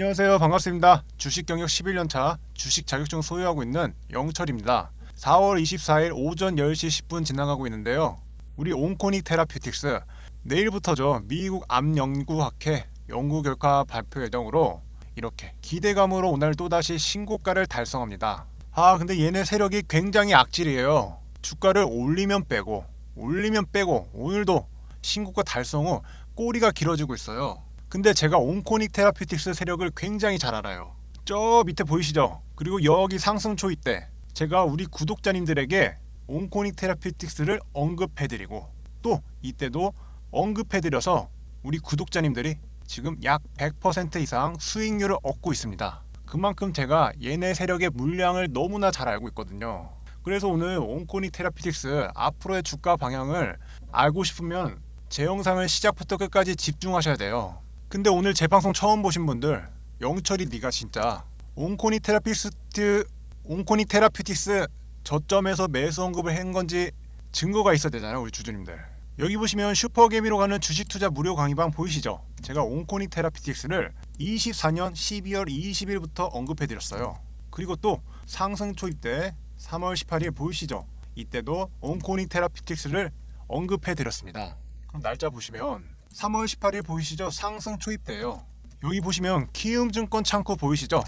안녕하세요. 반갑습니다. 주식 경력 11년차 주식 자격증 소유하고 있는 영철입니다. 4월 24일 오전 10시 10분 지나가고 있는데요. 우리 온코닉 테라피틱스 내일부터죠. 미국 암연구학회 연구 결과 발표 예정으로 이렇게 기대감으로 오늘 또다시 신고가를 달성합니다. 아 근데 얘네 세력이 굉장히 악질이에요. 주가를 올리면 빼고 올리면 빼고 오늘도 신고가 달성 후 꼬리가 길어지고 있어요. 근데 제가 온코닉 테라피틱스 세력을 굉장히 잘 알아요. 저 밑에 보이시죠? 그리고 여기 상승 초 이 때 제가 우리 구독자님들에게 온코닉 테라피틱스를 언급해드리고 또 이때도 언급해드려서 우리 구독자님들이 지금 약 100% 이상 수익률을 얻고 있습니다. 그만큼 제가 얘네 세력의 물량을 너무나 잘 알고 있거든요. 그래서 오늘 온코닉 테라피틱스 앞으로의 주가 방향을 알고 싶으면 제 영상을 시작부터 끝까지 집중하셔야 돼요. 근데 오늘 제 방송 처음 보신 분들 영철이 네가 진짜 온코닉 테라피스트 온코닉 테라피틱스 저점에서 매수 언급을 한 건지 증거가 있어야 되잖아요 우리 주주님들. 여기 보시면 슈퍼개미로 가는 주식 투자 무료 강의방 보이시죠? 제가 온코닉 테라피틱스를 24년 12월 20일부터 언급해 드렸어요. 그리고 또 상승 초입 때 3월 18일 보이시죠? 이때도 온코닉 테라피틱스를 언급해 드렸습니다. 그럼 날짜 보시면 3월 18일 보이시죠? 상승 초입돼요. 여기 보시면 키움증권 창구 보이시죠?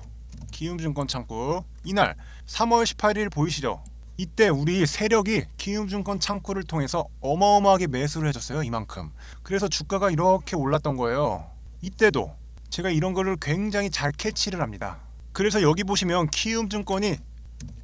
키움증권 창구 이날 3월 18일 보이시죠? 이때 우리 세력이 키움증권 창구를 통해서 어마어마하게 매수를 해줬어요 이만큼 그래서 주가가 이렇게 올랐던 거예요 이때도 제가 이런 거를 굉장히 잘 캐치를 합니다 그래서 여기 보시면 키움증권이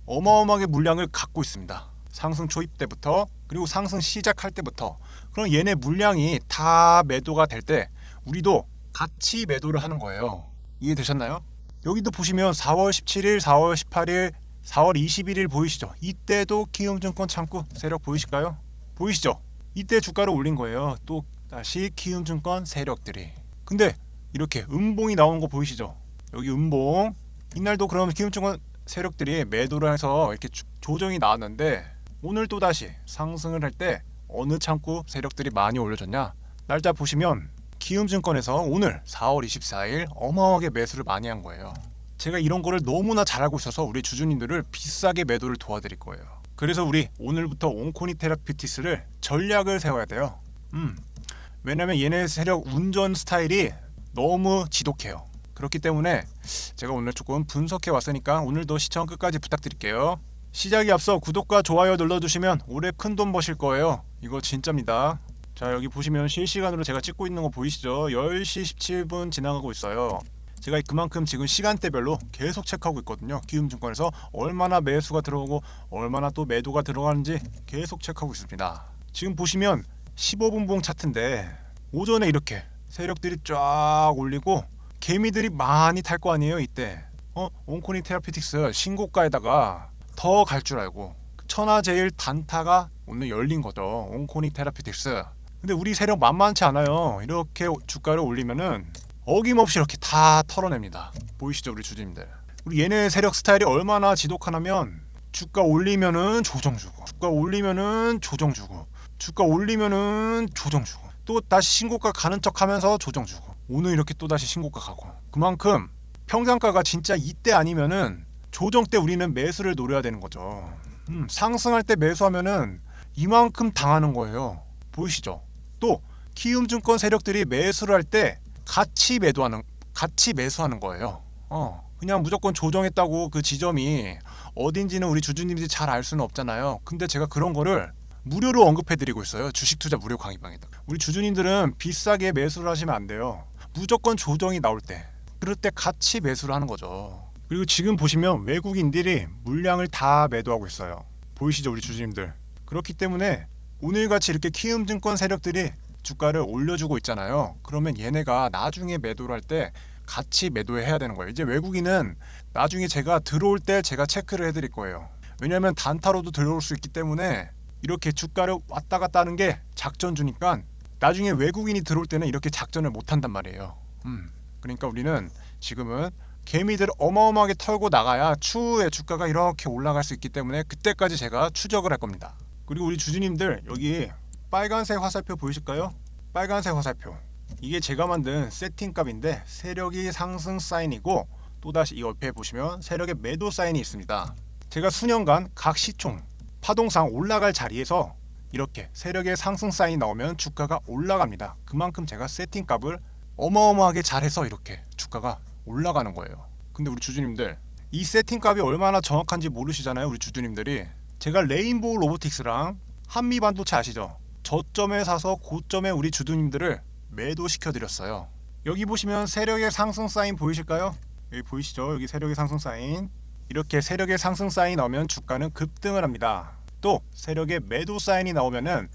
어마어마하게 물량을 갖고 있습니다 상승 초입 때부터 그리고 상승 시작할 때부터 그럼 얘네 물량이 다 매도가 될 때 우리도 같이 매도를 하는 거예요. 이해되셨나요? 여기도 보시면 4월 17일, 4월 18일, 4월 21일 보이시죠? 이때도 키움증권 창구 세력 보이실까요? 보이시죠? 이때 주가를 올린 거예요. 또 다시 키움증권 세력들이. 근데 이렇게 음봉이 나오는 거 보이시죠? 여기 음봉. 이날도 그럼 키움증권 세력들이 매도를 해서 이렇게 주- 조정이 나왔는데 오늘 또 다시 상승을 할 때 어느 창구 세력들이 많이 올려줬냐? 날짜 보시면 기움증권에서 오늘 4월 24일 어마어마하게 매수를 많이 한 거예요. 제가 이런 거를 너무나 잘 알고 있어서 우리 주주님들을 비싸게 매도를 도와드릴 거예요. 그래서 우리 오늘부터 온코니 테라피티스를 전략을 세워야 돼요. 음. 왜냐면 얘네 세력 운전 스타일이 너무 지독해요. 그렇기 때문에 제가 오늘 조금 분석해 왔으니까 오늘도 시청 끝까지 부탁드릴게요. 시작에 앞서 구독과 좋아요 눌러주시면 올해 큰 돈 버실 거예요. 이거 진짜입니다. 자 여기 보시면 실시간으로 제가 찍고 있는 거 보이시죠? 10시 17분 지나가고 있어요. 제가 그만큼 지금 시간대별로 계속 체크하고 있거든요. 기움증권에서 얼마나 매수가 들어오고 얼마나 또 매도가 들어가는지 계속 체크하고 있습니다. 지금 보시면 15분봉 차트인데 오전에 이렇게 세력들이 쫙 올리고 개미들이 많이 탈 거 아니에요 이때 어 온코니 테라피틱스 신고가에다가 더 갈 줄 알고 천하제일 단타가 오늘 열린 거죠. 온코니 테라피틱스. 근데 우리 세력 만만치 않아요. 이렇게 주가를 올리면은 어김없이 이렇게 다 털어냅니다. 보이시죠 우리 주주님들? 우리 얘네 세력 스타일이 얼마나 지독하냐면 주가 올리면은 조정 주고 주가 올리면은 조정 주고 주가 올리면은 조정 주고 또 다시 신고가 가는 척하면서 조정 주고 오늘 이렇게 또 다시 신고가 가고. 그만큼 평상가가 진짜 이때 아니면은 조정 때 우리는 매수를 노려야 되는 거죠. 음, 상승할 때 매수하면은 이만큼 당하는 거예요. 보이시죠? 또 키움증권 세력들이 매수를 할 때 같이 매도하는 같이 매수하는 거예요. 어, 그냥 무조건 조정했다고 그 지점이 어딘지는 우리 주주님들이 잘 알 수는 없잖아요. 근데 제가 그런 거를 무료로 언급해드리고 있어요. 주식 투자 무료 강의방에다. 우리 주주님들은 비싸게 매수를 하시면 안 돼요. 무조건 조정이 나올 때, 그럴 때 같이 매수를 하는 거죠. 그리고 지금 보시면 외국인들이 물량을 다 매도하고 있어요. 보이시죠, 우리 주주님들. 그렇기 때문에 오늘같이 이렇게 키움증권 세력들이 주가를 올려주고 있잖아요. 그러면 얘네가 나중에 매도를 할 때 같이 매도해야 되는 거예요. 이제 외국인은 나중에 제가 들어올 때 제가 체크를 해드릴 거예요. 왜냐하면 단타로도 들어올 수 있기 때문에 이렇게 주가를 왔다 갔다 하는 게 작전주니까 나중에 외국인이 들어올 때는 이렇게 작전을 못 한단 말이에요. 음, 그러니까 우리는 지금은 개미들 어마어마하게 털고 나가야 추후에 주가가 이렇게 올라갈 수 있기 때문에 그때까지 제가 추적을 할 겁니다. 그리고 우리 주주님들 여기 빨간색 화살표 보이실까요? 빨간색 화살표. 이게 제가 만든 세팅 값인데 세력이 상승 사인이고 또다시 이 옆에 보시면 세력의 매도 사인이 있습니다. 제가 수년간 각 시총 파동상 올라갈 자리에서 이렇게 세력의 상승 사인이 나오면 주가가 올라갑니다. 그만큼 제가 세팅 값을 어마어마하게 잘해서 이렇게 주가가 올라가는 거예요. 근데 우리 주주님들 이 세팅 값이 얼마나 정확한지 모르시잖아요. 우리 주주님들이 제가 레인보우 로보틱스랑 한미 반도체 아시죠? 저점에 사서 고점에 우리 주주님들을 매도시켜 드렸어요. 여기 보시면 세력의 상승 사인 보이실까요? 여기 보이시죠? 여기 세력의 상승 사인. 이렇게 세력의 상승 사인이 나오면 주가는 급등을 합니다. 또 세력의 매도 사인이 나오면은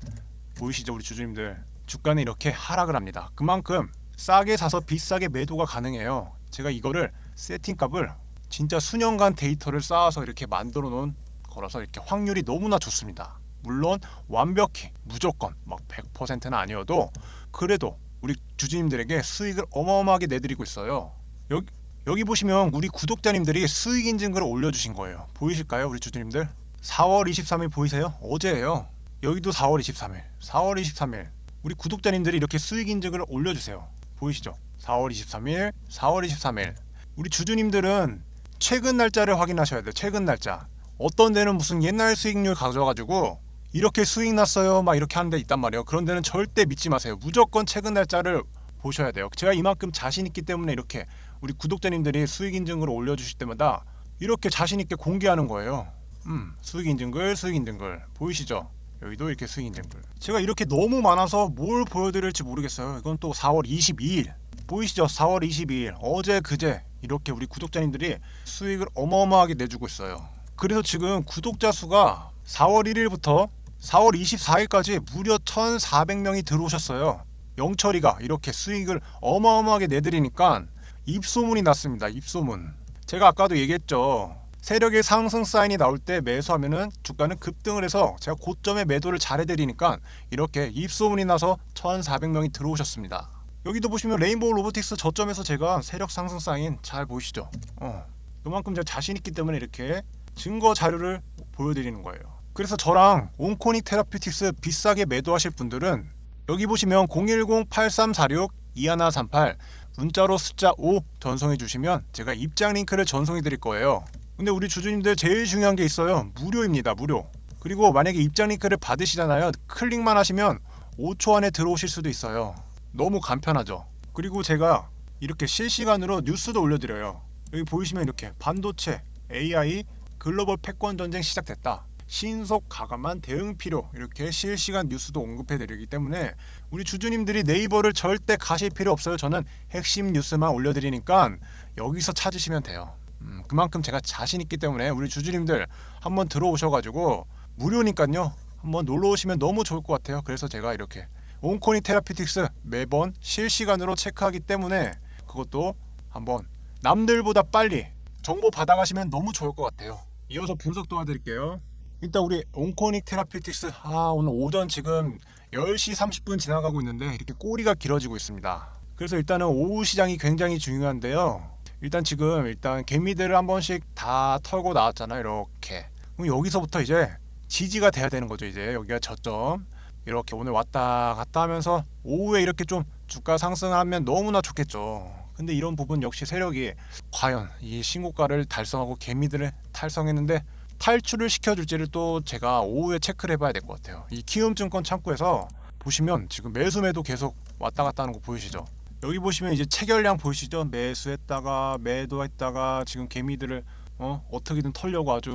보이시죠? 우리 주주님들 주가는 이렇게 하락을 합니다. 그만큼 싸게 사서 비싸게 매도가 가능해요. 제가 이거를 세팅 값을 진짜 수년간 데이터를 쌓아서 이렇게 만들어 놓은 거라서 이렇게 확률이 너무나 좋습니다. 물론 완벽히 무조건 막 100%는 아니어도 그래도 우리 주주님들에게 수익을 어마어마하게 내드리고 있어요. 여기 여기 보시면 우리 구독자님들이 수익 인증글을 올려주신 거예요. 보이실까요, 우리 주주님들? 4월 23일 보이세요? 어제예요. 여기도 4월 23일. 4월 23일. 우리 구독자님들이 이렇게 수익 인증글을 올려주세요. 보이시죠? 4월 23일, 4월 23일. 우리 주주님들은 최근 날짜를 확인하셔야 돼요. 최근 날짜. 어떤 데는 무슨 옛날 수익률 가져가지고 이렇게 수익 났어요 막 이렇게 하는 데 있단 말이에요. 그런 데는 절대 믿지 마세요. 무조건 최근 날짜를 보셔야 돼요. 제가 이만큼 자신 있기 때문에 이렇게 우리 구독자님들이 수익 인증을 올려주실 때마다 이렇게 자신 있게 공개하는 거예요. 음, 수익 인증글, 수익 인증글 보이시죠? 여기도 이렇게 수익 인증글. 제가 이렇게 너무 많아서 뭘 보여드릴지 모르겠어요. 이건 또 4월 22일 보이시죠? 4월 22일 어제 그제 이렇게 우리 구독자님들이 수익을 어마어마하게 내주고 있어요. 그래서 지금 구독자 수가 4월 1일부터 4월 24일까지 무려 1,400명이 들어오셨어요. 영철이가 이렇게 수익을 어마어마하게 내드리니까 입소문이 났습니다. 입소문. 제가 아까도 얘기했죠. 세력의 상승 사인이 나올 때 매수하면은 주가는 급등을 해서 제가 고점에 매도를 잘해드리니까 이렇게 입소문이 나서 1,400명이 들어오셨습니다. 여기도 보시면 레인보우 로보틱스 저점에서 제가 세력 상승 사인 잘 보이시죠? 어, 그만큼 제가 자신 있기 때문에 이렇게 증거 자료를 보여드리는 거예요. 그래서 저랑 온코닉 테라피틱스 비싸게 매도하실 분들은 여기 보시면 010-8346-2138 문자로 숫자 5 전송해 주시면 제가 입장 링크를 전송해 드릴 거예요. 근데 우리 주주님들 제일 중요한 게 있어요. 무료입니다. 무료. 그리고 만약에 입장 링크를 받으시잖아요. 클릭만 하시면 5초 안에 들어오실 수도 있어요. 너무 간편하죠. 그리고 제가 이렇게 실시간으로 뉴스도 올려드려요. 여기 보이시면 이렇게 반도체, AI, 글로벌 패권 전쟁 시작됐다. 신속 가감한 대응 필요 이렇게 실시간 뉴스도 언급해드리기 때문에 우리 주주님들이 네이버를 절대 가실 필요 없어요. 저는 핵심 뉴스만 올려드리니까 여기서 찾으시면 돼요. 음, 그만큼 제가 자신 있기 때문에 우리 주주님들 한번 들어오셔가지고 무료니까요. 한번 놀러 오시면 너무 좋을 것 같아요. 그래서 제가 이렇게 온코니 테라피틱스 매번 실시간으로 체크하기 때문에 그것도 한번 남들보다 빨리 정보 받아가시면 너무 좋을 것 같아요. 이어서 분석 도와드릴게요. 일단 우리 온코닉 테라피틱스 아 오늘 오전 지금 10시 30분 지나가고 있는데 이렇게 꼬리가 길어지고 있습니다. 그래서 일단은 오후 시장이 굉장히 중요한데요. 일단 지금 일단 개미들을 한 번씩 다 털고 나왔잖아요. 이렇게. 그럼 여기서부터 이제 지지가 돼야 되는 거죠. 이제 여기가 저점. 이렇게 오늘 왔다 갔다 하면서 오후에 이렇게 좀 주가 상승하면 너무나 좋겠죠. 근데 이런 부분 역시 세력이 과연 이 신고가를 달성하고 개미들을 탈성했는데 탈출을 시켜줄지를 또 제가 오후에 체크를 해봐야 될 것 같아요. 이 키움증권 창구에서 보시면 지금 매수 매도 계속 왔다 갔다 하는 거 보이시죠? 여기 보시면 이제 체결량 보이시죠? 매수했다가 매도했다가 지금 개미들을 어 어떻게든 털려고 아주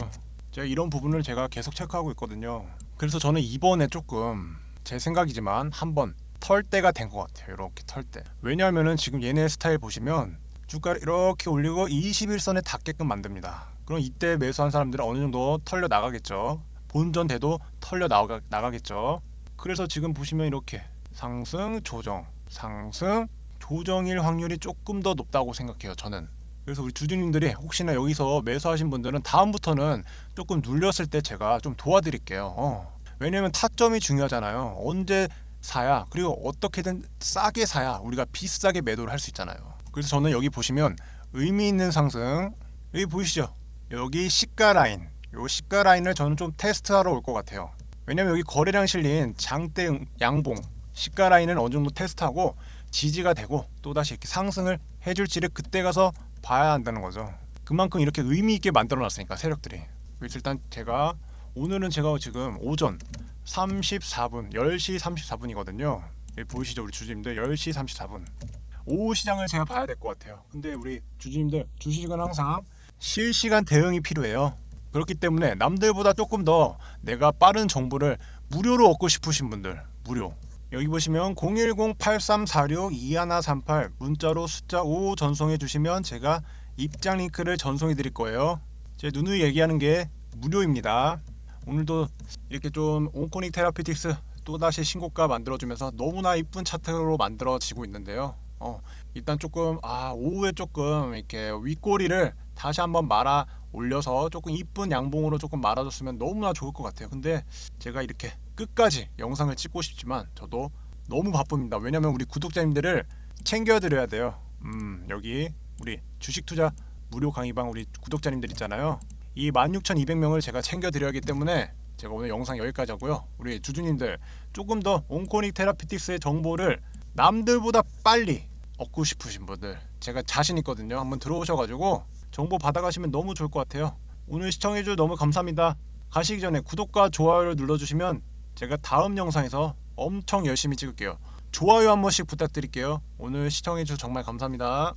제가 이런 부분을 제가 계속 체크하고 있거든요. 그래서 저는 이번에 조금 제 생각이지만 한번 털 때가 된 것 같아요. 이렇게 털 때. 왜냐하면은 지금 얘네 스타일 보시면 주가를 이렇게 올리고 21선에 닿게끔 만듭니다. 그럼 이때 매수한 사람들은 어느 정도 털려 나가겠죠. 본전 돼도 털려 나가, 나가겠죠. 그래서 지금 보시면 이렇게 상승, 조정, 상승, 조정일 확률이 조금 더 높다고 생각해요. 저는. 그래서 우리 주주님들이 혹시나 여기서 매수하신 분들은 다음부터는 조금 눌렸을 때 제가 좀 도와드릴게요. 어. 왜냐면 타점이 중요하잖아요. 언제 사야 그리고 어떻게든 싸게 사야 우리가 비싸게 매도를 할 수 있잖아요. 그래서 저는 여기 보시면 의미 있는 상승 여기 보이시죠? 여기 시가 라인 요 시가 라인을 저는 좀 테스트하러 올 것 같아요. 왜냐면 여기 거래량 실린 장대 양봉 시가 라인을 어느 정도 테스트하고 지지가 되고 또 다시 이렇게 상승을 해줄지를 그때 가서 봐야 한다는 거죠. 그만큼 이렇게 의미 있게 만들어 놨으니까 세력들이. 일단 제가 오늘은 제가 지금 오전 34분 10시 34분이거든요. 보이시죠 우리 주주님들 10시 34분. 오후 시장을 제가 봐야 될 것 같아요. 근데 우리 주주님들 주식은 항상 실시간 대응이 필요해요. 그렇기 때문에 남들보다 조금 더 내가 빠른 정보를 무료로 얻고 싶으신 분들 무료 여기 보시면 010-8346-2138 문자로 숫자 5 전송해 주시면 제가 입장 링크를 전송해 드릴 거예요. 제 누누이 얘기하는 게 무료입니다. 오늘도 이렇게 좀 온코닉 테라피틱스 또다시 신고가 만들어주면서 너무나 이쁜 차트로 만들어지고 있는데요. 어, 일단 조금 아 오후에 조금 이렇게 윗꼬리를 다시 한번 말아 올려서 조금 이쁜 양봉으로 조금 말아줬으면 너무나 좋을 것 같아요. 근데 제가 이렇게 끝까지 영상을 찍고 싶지만 저도 너무 바쁩니다. 왜냐면 우리 구독자님들을 챙겨드려야 돼요. 음 여기 우리 주식 투자 무료 강의방 우리 구독자님들 있잖아요. 이 16,200명을 제가 챙겨드려야 하기 때문에 제가 오늘 영상 여기까지 하고요. 우리 주주님들 조금 더 온코닉 테라피틱스의 정보를 남들보다 빨리 얻고 싶으신 분들 제가 자신 있거든요. 한번 들어오셔가지고 정보 받아가시면 너무 좋을 것 같아요. 오늘 시청해주셔서 너무 감사합니다. 가시기 전에 구독과 좋아요를 눌러주시면 제가 다음 영상에서 엄청 열심히 찍을게요. 좋아요 한 번씩 부탁드릴게요. 오늘 시청해주셔서 정말 감사합니다.